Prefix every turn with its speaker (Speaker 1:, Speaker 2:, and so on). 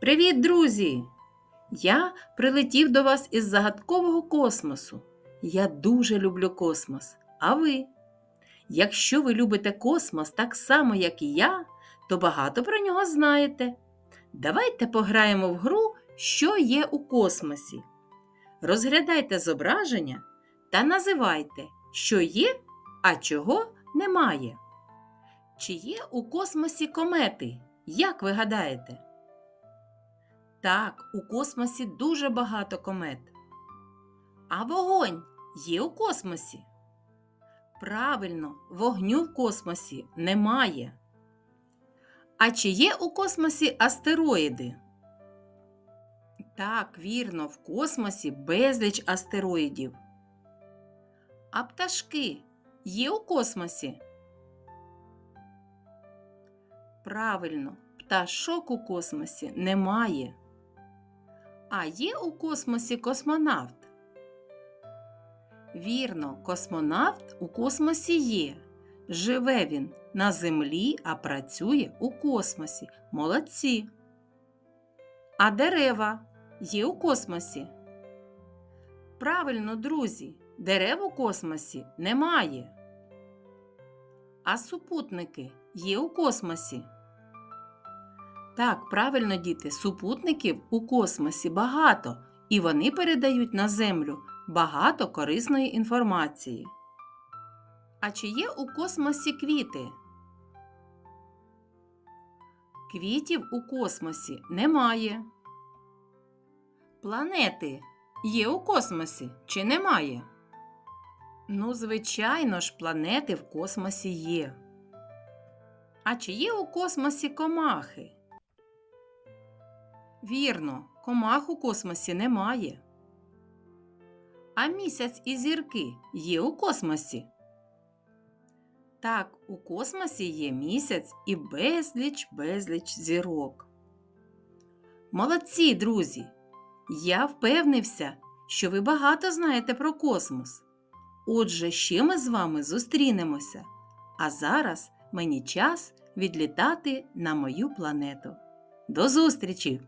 Speaker 1: Привіт, друзі! Я прилетів до вас із загадкового космосу. Я дуже люблю космос. А ви? Якщо ви любите космос так само, як і я, то багато про нього знаєте. Давайте пограємо в гру, що є у космосі. Розглядайте зображення та називайте, що є, а чого немає. Чи є у космосі комети? Як ви гадаєте? Так, у космосі дуже багато комет. А вогонь є у космосі? Правильно, вогню в космосі немає. А чи є у космосі астероїди? Так, вірно, в космосі безліч астероїдів. А пташки є у космосі? Правильно, пташок у космосі немає. А є у космосі космонавт? Вірно, космонавт у космосі є. Живе він на землі, а працює у космосі. Молодці. А дерева є у космосі? Правильно, друзі, дерев у космосі немає. А супутники є у космосі? Так, правильно, діти, супутників у космосі багато, і вони передають на Землю багато корисної інформації. А чи є у космосі квіти? Квітів у космосі немає. Планети є у космосі чи немає? Ну, звичайно ж, планети в космосі є. А чи є у космосі комахи? Вірно, комах у космосі немає. А місяць і зірки є у космосі? Так, у космосі є місяць і безліч безліч зірок. Молодці, друзі! Я впевнився, що ви багато знаєте про космос. Отже, ще ми з вами зустрінемося. А зараз мені час відлітати на мою планету. До зустрічі!